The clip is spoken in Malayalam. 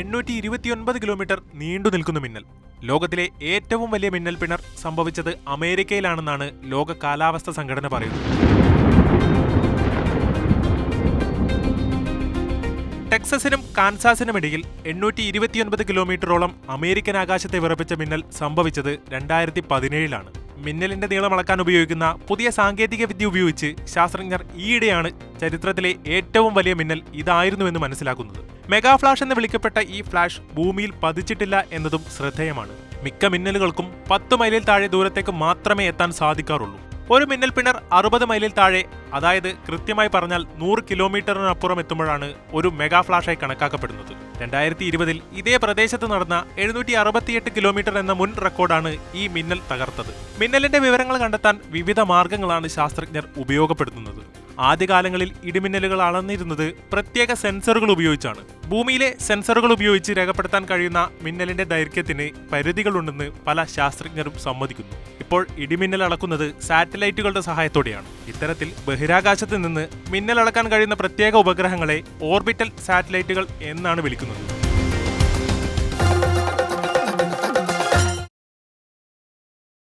എണ്ണൂറ്റി ഇരുപത്തിയൊൻപത് കിലോമീറ്റർ നീണ്ടു നിൽക്കുന്ന മിന്നൽ. ലോകത്തിലെ ഏറ്റവും വലിയ മിന്നൽ പിണർ സംഭവിച്ചത് അമേരിക്കയിലാണെന്നാണ് ലോക കാലാവസ്ഥ സംഘടന പറയുന്നത്. ടെക്സസിനും കാൻസാസിനും ഇടയിൽ എണ്ണൂറ്റി ഇരുപത്തിയൊൻപത് കിലോമീറ്ററോളം അമേരിക്കൻ ആകാശത്തെ വിറപ്പിച്ച മിന്നൽ സംഭവിച്ചത് രണ്ടായിരത്തി പതിനേഴിലാണ് മിന്നലിന്റെ നീളം അളക്കാൻ ഉപയോഗിക്കുന്ന പുതിയ സാങ്കേതിക വിദ്യ ഉപയോഗിച്ച് ശാസ്ത്രജ്ഞർ ഈയിടെയാണ് ചരിത്രത്തിലെ ഏറ്റവും വലിയ മിന്നൽ ഇതായിരുന്നുവെന്ന് മനസ്സിലാക്കുന്നത്. മെഗാ ഫ്ലാഷ് എന്ന് വിളിക്കപ്പെട്ട ഈ ഫ്ലാഷ് ഭൂമിയിൽ പതിച്ചിട്ടില്ല എന്നതും ശ്രദ്ധേയമാണ്. മിക്ക മിന്നലുകൾക്കും പത്ത് മൈലിൽ താഴെ ദൂരത്തേക്ക് മാത്രമേ എത്താൻ സാധിക്കാറുള്ളൂ. ഒരു മിന്നൽ പിണർ അറുപത് മൈലിൽ താഴെ അതായത് കൃത്യമായി പറഞ്ഞാൽ നൂറ് കിലോമീറ്ററിനപ്പുറം എത്തുമ്പോഴാണ് ഒരു മെഗാ ഫ്ലാഷായി കണക്കാക്കപ്പെടുന്നത്. രണ്ടായിരത്തി ഇരുപതിൽ ഇതേ പ്രദേശത്ത് നടന്ന എഴുന്നൂറ്റി അറുപത്തിയെട്ട് കിലോമീറ്റർ എന്ന മുൻ റെക്കോർഡാണ് ഈ മിന്നൽ തകർത്തത്. മിന്നലിന്റെ വിവരങ്ങൾ കണ്ടെത്താൻ വിവിധ മാർഗങ്ങളാണ് ശാസ്ത്രജ്ഞർ ഉപയോഗപ്പെടുത്തുന്നത്. ആദ്യകാലങ്ങളിൽ ഇടിമിന്നലുകൾ അളന്നിരുന്നത് പ്രത്യേക സെൻസറുകൾ ഉപയോഗിച്ചാണ്. ഭൂമിയിലെ സെൻസറുകൾ ഉപയോഗിച്ച് രേഖപ്പെടുത്താൻ കഴിയുന്ന മിന്നലിന്റെ ദൈർഘ്യത്തിന് പരിധികളുണ്ടെന്ന് പല ശാസ്ത്രജ്ഞരും സമ്മതിക്കുന്നു. ഇപ്പോൾ ഇടിമിന്നൽ അളക്കുന്നത് സാറ്റലൈറ്റുകളുടെ സഹായത്തോടെയാണ്. ഇത്തരത്തിൽ ബഹിരാകാശത്ത് നിന്ന് മിന്നൽ അളക്കാൻ കഴിയുന്ന പ്രത്യേക ഉപഗ്രഹങ്ങളെ ഓർബിറ്റൽ സാറ്റലൈറ്റുകൾ എന്നാണ് വിളിക്കുന്നത്.